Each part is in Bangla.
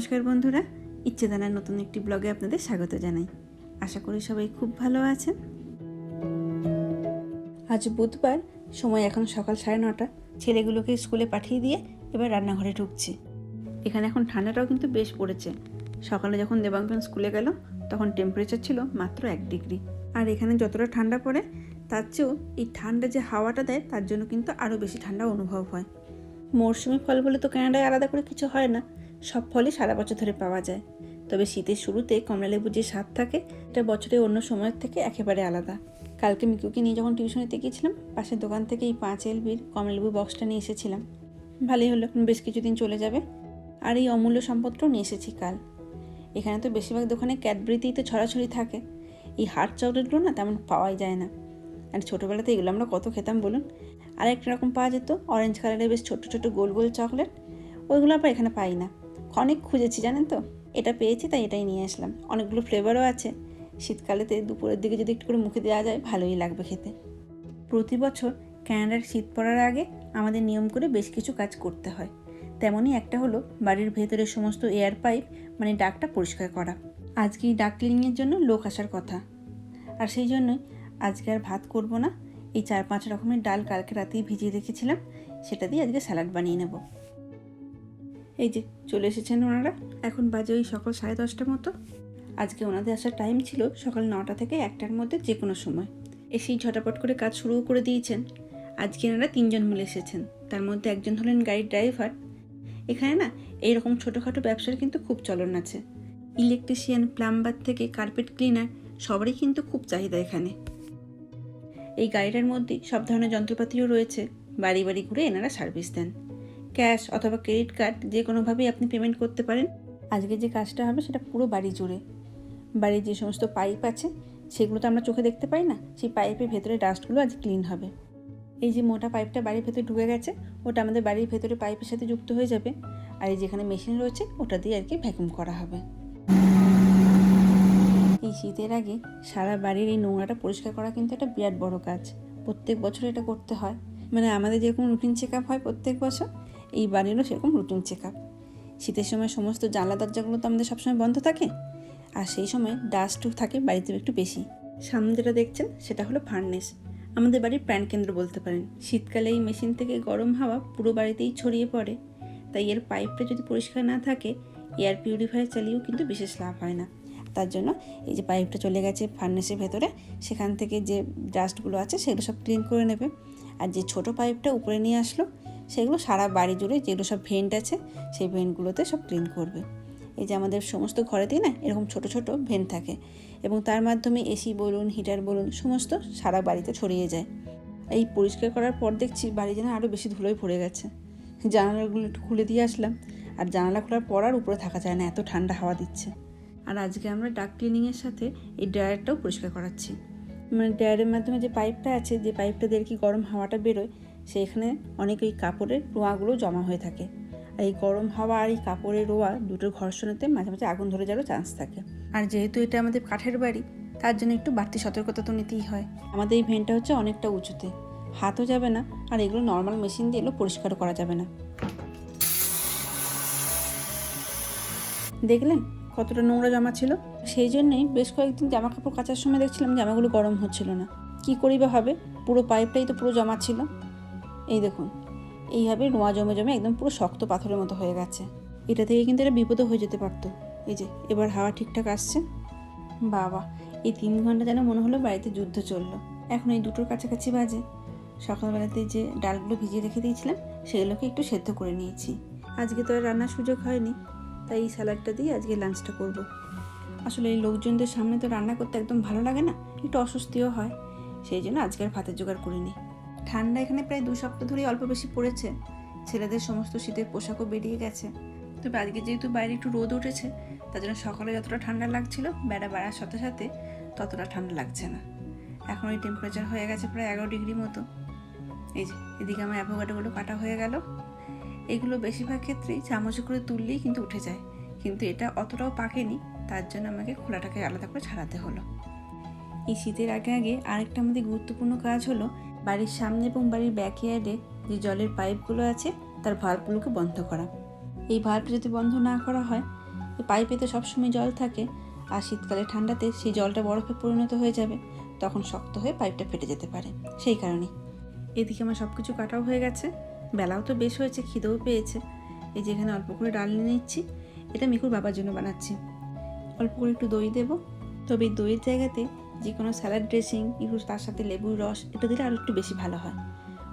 নমস্কার বন্ধুরা ইচ্ছে দানার নতুন একটি ব্লগে আপনাদের স্বাগত জানাই। আশা করি সবাই খুব ভালো আছেন। আজ বুধবার, সময় এখন সকাল সাড়ে নটা। ছেলেগুলোকে স্কুলে পাঠিয়ে দিয়ে এবার রান্নাঘরে ঢুকছি। এখানে এখন ঠান্ডাটাও কিন্তু বেশ পড়েছে। সকালে যখন দেবাঙ্গন স্কুলে গেল, তখন টেম্পারেচার ছিল মাত্র এক ডিগ্রি। আর এখানে যতটা ঠান্ডা পড়ে, তার চেয়েও এই ঠান্ডা যে হাওয়াটা দেয়, তার জন্য কিন্তু আরও বেশি ঠান্ডা অনুভব হয়। মরশুমি ফল বলে তো কানাডায় আলাদা করে কিছু হয় না। সব ফলই সারা বছর ধরে পাওয়া যায়। তবে শীতের শুরুতে কমলালেবুর যে স্বাদ থাকে এটা বছরে অন্য সময়ের থেকে একেবারে আলাদা। কালকে মিকুকে নিয়ে যখন টিউশনিতে গিয়েছিলাম, পাশের দোকান থেকে এই পাঁচ এলবির কমলালেবু বক্সটা নিয়ে এসেছিলাম। ভালোই হলো, এখন বেশ কিছুদিন চলে যাবে। আর এই অমূল্য সম্পদটাও নিয়ে এসেছি কাল। এখানে তো বেশিরভাগ দোকানে ক্যাডবেরিতেই তো ছড়াছড়ি থাকে। এই হার্ড চকলেটগুলো না তেমন পাওয়াই যায় না। আর ছোটোবেলাতে এগুলো আমরা কত খেতাম বলুন? আর একটা রকম পাওয়া যেত অরেঞ্জ কালারের বেশ ছোটো ছোটো গোল গোল চকলেট ওইগুলো আবার এখানে পাই না। অনেক খুঁজেছি, জানেন তো? এটা পেয়েছি, তাই এটাই নিয়ে আসলাম। অনেকগুলো ফ্লেভারও আছে। শীতকালেতে দুপুরের দিকে যদি একটু করে মুখে দেওয়া যায়, ভালোই লাগবে খেতে। প্রতি বছর ক্যানাডার শীত পড়ার আগে আমাদের নিয়ম করে বেশ কিছু কাজ করতে হয়। তেমনই একটা হলো বাড়ির ভেতরের সমস্ত এয়ার পাইপ মানে ডাকটা পরিষ্কার করা। আজকে এই ডাক ক্লিনিংয়ের জন্য লোক আসার কথা। আর সেই জন্যই আজকে আর ভাত করব না। এই চার পাঁচ রকমের ডাল কালকে রাতেই ভিজিয়ে রেখেছিলাম। সেটা দিয়ে আজকে স্যালাড বানিয়ে নেব। এই যে, চলে এসেছেন ওনারা। এখন বাজে ওই সকাল সাড়ে দশটার মতো। আজকে ওনাদের আসার টাইম ছিল সকাল নটা থেকে একটার মধ্যে যে কোনো সময়। এসেই ঝটাপট করে কাজ শুরু করে দিয়েছেন। আজকে এনারা তিনজন মিলে এসেছেন। তার মধ্যে একজন হলেন গাড়ির ড্রাইভার এখানে না, এইরকম ছোটোখাটো ব্যবসার কিন্তু খুব চলন আছে। ইলেকট্রিশিয়ান প্লাম্বার থেকে কার্পেট ক্লিনার সবারই কিন্তু খুব চাহিদা এখানে। এই গাড়িটার মধ্যে সব ধরনের যন্ত্রপাতিও রয়েছে। বাড়ি বাড়ি ঘুরে এনারা সার্ভিস দেন। ক্যাশ অথবা ক্রেডিট কার্ড যে কোনোভাবেই আপনি পেমেন্ট করতে পারেন। আজকে যে কাজটা হবে সেটা পুরো বাড়ি জুড়ে। বাড়ির যে সমস্ত পাইপ আছে, সেগুলো তো আমরা চোখে দেখতে পাই না, সেই পাইপের ভেতরে ডাস্টগুলো আজ ক্লিন হবে। এই যে মোটা পাইপটা বাড়ির ভেতরে ঢুকে গেছে, ওটা আমাদের বাড়ির ভেতরে পাইপের সাথে যুক্ত হয়ে যাবে। আর এই যেখানে মেশিন রয়েছে, ওটা দিয়ে আর কি ভ্যাকুম করা হবে। এই শীতের আগে সারা বাড়ির এই নোংরাটা পরিষ্কার করা কিন্তু একটা বিরাট বড় কাজ। প্রত্যেক বছর এটা করতে হয়। মানে আমাদের যেরকম রুটিন চেক আপ হয় প্রত্যেক বছর এই বাড়িরও সেরকম রুটিন চেক আপ শীতের সময় সমস্ত জানলা, দরজাগুলো তো আমাদের সবসময় বন্ধ থাকে, আর সেই সময় ডাস্টও থাকে বাড়িতে একটু বেশি। সামনে যেটা দেখছেন, সেটা হলো ফার্নেস আমাদের বাড়ির প্রাণ কেন্দ্র বলতে পারেন। শীতকালে এই মেশিন থেকে গরম হাওয়া পুরো বাড়িতেই ছড়িয়ে পড়ে। তাই এর পাইপটা যদি পরিষ্কার না থাকে এয়ার পিউরিফায়ার চালিয়েও কিন্তু বিশেষ লাভ হয় না। তার জন্য এই যে পাইপটা চলে গেছে ফার্নেসের ভেতরে, সেখান থেকে যে ডাস্টগুলো আছে, সেগুলো সব ক্লিন করে নেবে। আর যে ছোট পাইপটা উপরে নিয়ে আসলো সেগুলো সারা বাড়ি জুড়ে যেগুলো সব ভেন্ট আছে, সেই ভেন্টগুলোতে সব ক্লিন করবে। এই যে আমাদের সমস্ত ঘরেতেই না এরকম ছোট ছোট ভেন্ট থাকে এবং তার মাধ্যমে এসি বলুন হিটার বলুন, সমস্ত সারা বাড়িতে ছড়িয়ে যায়। এই পরিষ্কার করার পর দেখছি বাড়ি যেন আরও বেশি ধুলোয় ভরে গেছে। জানালাগুলো একটু খুলে দিয়ে আসলাম আর জানালা খোলার পর আর উপরে থাকা যায় না, এত ঠান্ডা হাওয়া দিচ্ছে। আর আজকে আমরা ডাক ক্লিনিংয়ের সাথে এই ড্রায়ারটাও পরিষ্কার করাচ্ছি। মানে ড্রায়ারের মাধ্যমে যে পাইপটা আছে, যে পাইপটা দিয়ে কি গরম হাওয়াটা বেরোয় সেখানে অনেক ওই কাপড়ের রোঁয়াগুলো জমা হয়ে থাকে। আর এই গরম হাওয়া আর এই কাপড়ের রোয়া দুটোর ঘর্ষণেতে মাঝে মাঝে আগুন ধরে যাওয়ারও চান্স থাকে। আর যেহেতু এটা আমাদের কাঠের বাড়ি, তার জন্য একটু বাড়তি সতর্কতা তো নিতেই হয়। আমাদের এই ভেনটা হচ্ছে অনেকটা উঁচুতে। হাতও যাবে না, আর এগুলো নর্মাল মেশিন দিয়ে এগুলো পরিষ্কারও করা যাবে না। দেখলেন কতটা নোংরা জামা ছিল? সেই জন্যেই বেশ কয়েকদিন জামা কাপড় কাচার সময় দেখছিলাম জামাগুলো গরম হচ্ছিল না। কি করি বা হবে? পুরো পাইপটাই তো পুরো জমা ছিল। এই দেখুন, এইভাবে নোয়া জমে জমে একদম পুরো শক্ত পাথরের মতো হয়ে গেছে। এটা থেকে কিন্তু এটা বিপদও হয়ে যেতে পারতো। এই যে, এবার হাওয়া ঠিকঠাক আসছে। বাবা, এই তিন ঘণ্টা যেন মনে হলো বাড়িতে যুদ্ধ চলল। এখন এই দুটোর কাছাকাছি বাজে। সকালবেলাতে যে ডালগুলো ভিজিয়ে রেখে দিয়েছিলাম, সেগুলোকে একটু সেদ্ধ করে নিয়েছি। আজকে তো আর রান্নার সুযোগ হয়নি, তাই এই স্যালাডটা দিয়ে আজকে লাঞ্চটা করব। আসলে এই লোকজনদের সামনে তো রান্না করতে একদম ভালো লাগে না, একটু অস্বস্তিও হয়। সেই জন্য আজকে আর ভাতের জোগাড় করিনি। ঠান্ডা এখানে প্রায় দু সপ্তাহ ধরেই অল্প বেশি পড়েছে। ছেলেদের সমস্ত শীতের পোশাকও বেরিয়ে গেছে। তবে আজকে যেহেতু বাইরে একটু রোদ উঠেছে, তার জন্য সকালে যতটা ঠান্ডা লাগছিল বেড়া বাড়ার সাথে সাথে ততটা ঠান্ডা লাগছে না। এখন ওই টেম্পারেচার হয়ে গেছে প্রায় এগারো ডিগ্রি মতো। এই যে, এদিকে আমার অ্যাভোকাডোগুলো কাটা হয়ে গেল। এগুলো বেশিরভাগ ক্ষেত্রেই চামচে করে তুললেই কিন্তু উঠে যায়। কিন্তু এটা অতটাও পাকেনি, তার জন্য আমাকে খোলাটাকে আলাদা করে ছাড়াতে হলো। এই শীতের আগে আগে আরেকটা আমাদের গুরুত্বপূর্ণ কাজ হলো বাড়ির সামনে এবং বাড়ির ব্যাকইয়ার্ডে যে জলের পাইপগুলো আছে, তার ভাল্বগুলোকে বন্ধ করা। এই ভাল্ব যদি বন্ধ না করা হয়, এই পাইপে তো সবসময় জল থাকে, আর শীতকালে ঠান্ডাতে সেই জলটা বরফে পরিণত হয়ে যাবে, তখন শক্ত হয়ে পাইপটা ফেটে যেতে পারে। সেই কারণে এদিকে আমার সব কিছু কাটাও হয়ে গেছে। বেলাও তো বেশ হয়েছে, খিদেও পেয়েছে। এই যে এখানে অল্প করে ডাল নিয়ে নিচ্ছি, এটা মিকুর বাবার জন্য বানাচ্ছি। অল্প করে একটু দই দেবো। তবে দইয়ের জায়গাতে যে কোনো স্যালাড ড্রেসিং একটু তার সাথে লেবুর রস এটা দিলে আরও একটু বেশি ভালো হয়।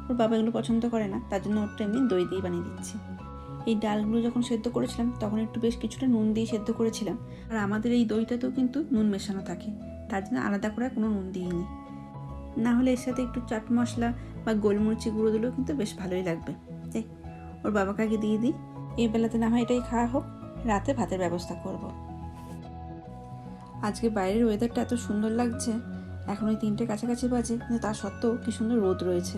ওর বাবা এগুলো পছন্দ করে না, তার জন্য ওরটা এমনি দই দিয়ে বানিয়ে দিচ্ছি। এই ডালগুলো যখন সেদ্ধ করেছিলাম, তখন একটু বেশ কিছুটা নুন দিয়ে সেদ্ধ করেছিলাম। আর আমাদের এই দইটাতেও কিন্তু নুন মেশানো থাকে, তার জন্য আলাদা করে কোনো নুন দিইনি। না হলে এর সাথে একটু চাট মশলা বা গোলমরিচি গুঁড়ো দিলেও কিন্তু বেশ ভালোই লাগবে। তাই ওর বাবাকে আগে দিয়ে দিই। এই বেলাতে না হয় এটাই খাওয়া হোক, রাতে ভাতের ব্যবস্থা করব। আজকে বাইরের ওয়েদারটা এত সুন্দর লাগছে। এখন ওই তিনটে কাছাকাছি বাজে, কিন্তু তা সত্ত্বেও কি সুন্দর রোদ রয়েছে।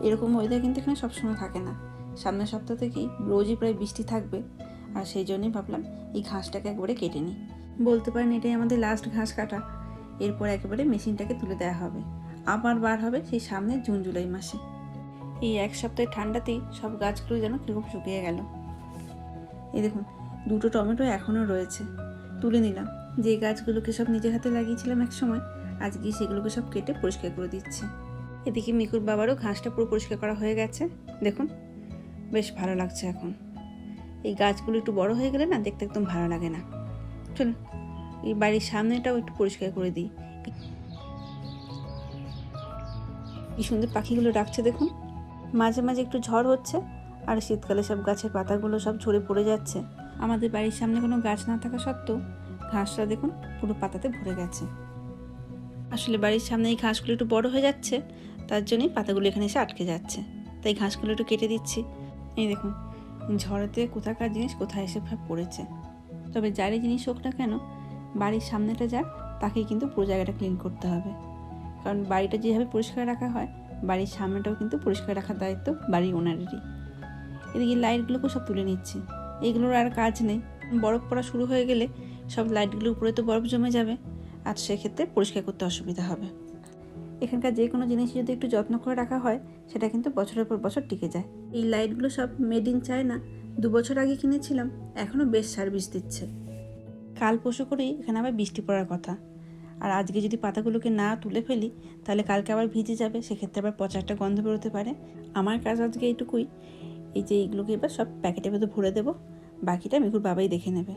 এরকম ওয়েদার কিন্তু এখানে সবসময় থাকে না। সামনের সপ্তাহ থেকেই রোজই প্রায় বৃষ্টি থাকবে। আর সেই জন্যই ভাবলাম এই ঘাসটাকে একবারে কেটে নিই। বলতে পারেন এটাই আমাদের লাস্ট ঘাস কাটা। এরপর একেবারে মেশিনটাকে তুলে দেওয়া হবে। আবার বার হবে সেই সামনে জুন, জুলাই মাসে। এই এক সপ্তাহের ঠান্ডাতেই সব গাছগুলো যেন কীরকম শুকিয়ে গেল। এই দেখুন, দুটো টমেটো এখনও রয়েছে। তুলে নিলাম। যে গাছগুলোকে সব নিজের হাতে লাগিয়েছিলাম এক সময়, আজকে সেগুলোকে সব কেটে পরিষ্কার করে দিচ্ছি। এদিকে মিকুর বাবারও ঘাসটা পুরো পরিষ্কার করা হয়ে গেছে। দেখুন, বেশ ভালো লাগছে এখন। এই গাছগুলো একটু বড় হয়ে গেলে না দেখতে একদম ভালো লাগে না। চলুন, এই বাড়ির সামনেটাও একটু পরিষ্কার করে দিই। কি সুন্দর পাখিগুলো ডাকছে, দেখুন। মাঝে মাঝে একটু ঝড় হচ্ছে, আর শীতকালে সব গাছের পাতাগুলো সব ঝরে পড়ে যাচ্ছে। আমাদের বাড়ির সামনে কোনো গাছ না থাকা সত্ত্বেও ঘাসটা দেখুন, পুরো পাতাতে ভরে গেছে। আসলে বাড়ির সামনে এই ঘাসগুলো একটু বড় হয়ে যাচ্ছে, তার জন্যই পাতাগুলো এখানে এসে আটকে যাচ্ছে। তাই ঘাসগুলো একটু কেটে দিচ্ছি। এই দেখুন, ঝড়েতে কোথাকার জিনিস কোথায় এসে পড়েছে। তবে যারই জিনিস হোক না কেন, বাড়ির সামনেটা যাক, তাকেই কিন্তু পুরো জায়গাটা ক্লিন করতে হবে। কারণ বাড়িটা যেভাবে পরিষ্কার রাখা হয়, বাড়ির সামনেটাও কিন্তু পরিষ্কার রাখার দায়িত্ব বাড়ির ওনারেরই এদিকে লাইটগুলোকেও সব তুলে নিচ্ছি। এগুলোর আর কাজ নেই। বরফ পড়া শুরু হয়ে গেলে সব লাইটগুলো উপরে তো বরফ জমে যাবে, আর সেক্ষেত্রে পরিষ্কার করতে অসুবিধা হবে। এখানকার যে কোনো জিনিস যদি একটু যত্ন করে রাখা হয়, সেটা কিন্তু বছরের পর বছর টিকে যায়। এই লাইটগুলো সব মেড ইন চায়না দু বছর আগে কিনেছিলাম, এখনও বেশ সার্ভিস দিচ্ছে। কাল পশু করেই এখানে আবার বৃষ্টি পড়ার কথা। আর আজকে যদি পাতাগুলোকে না তুলে ফেলি, তাহলে কালকে আবার ভিজে যাবে, সেক্ষেত্রে আবার পচা একটা গন্ধ বেরোতে পারে। আমার কাজ আজকে এইটুকুই। এই যে এইগুলোকে এবার সব প্যাকেটের ভেতর ভরে দেবো, বাকিটা মিকুর বাবাই দেখে নেবে।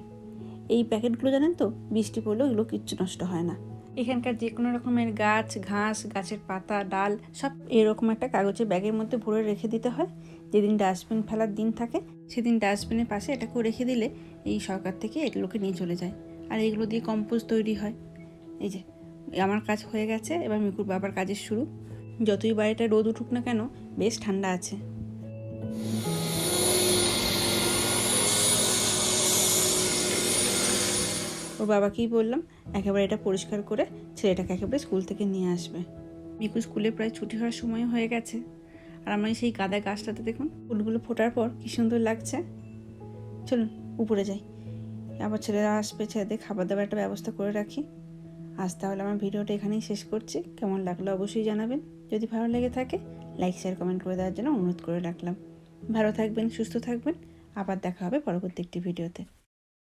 এই প্যাকেটগুলো জানেন তো? বৃষ্টি পড়লেও এগুলো কিচ্ছু নষ্ট হয় না। এখানকার যে কোনো রকমের গাছ, ঘাস, গাছের পাতা, ডাল, সব এরকম একটা কাগজের ব্যাগের মধ্যে ভরে রেখে দিতে হয়। যেদিন ডাস্টবিন ফেলার দিন থাকে, সেদিন ডাস্টবিনের পাশে এটাকেও রেখে দিলে এই সরকার থেকে এগুলোকে নিয়ে চলে যায়। আর এগুলো দিয়ে কম্পোজ তৈরি হয়। এই যে, আমার কাজ হয়ে গেছে, এবার মিকুর বাবার কাজের শুরু। যতই বাড়িটা রোদ উঠুক না কেন, বেশ ঠান্ডা আছে। ওর বাবাকেই বললাম, একেবারে এটা পরিষ্কার করে ছেলেটাকে একেবারে স্কুল থেকে নিয়ে আসবে। মিকু স্কুলে প্রায় ছুটি হওয়ার সময় হয়ে গেছে। আর আমার সেই গাদা গাছটাতে দেখুন, ফুলগুলো ফোটার পর কী সুন্দর লাগছে। চলুন, উপরে যাই। আবার ছেলেরা আসবে, ছেলেদের খাবার দাবার একটা ব্যবস্থা করে রাখি। আজ তাহলে আমার ভিডিওটা এখানেই শেষ করছি। কেমন লাগল অবশ্যই জানাবেন। যদি ভালো লেগে থাকে, লাইক, শেয়ার, কমেন্ট করে দেওয়ার জন্য অনুরোধ করে রাখলাম। ভালো থাকবেন, সুস্থ থাকবেন। আবার দেখা হবে পরবর্তী একটি ভিডিওতে।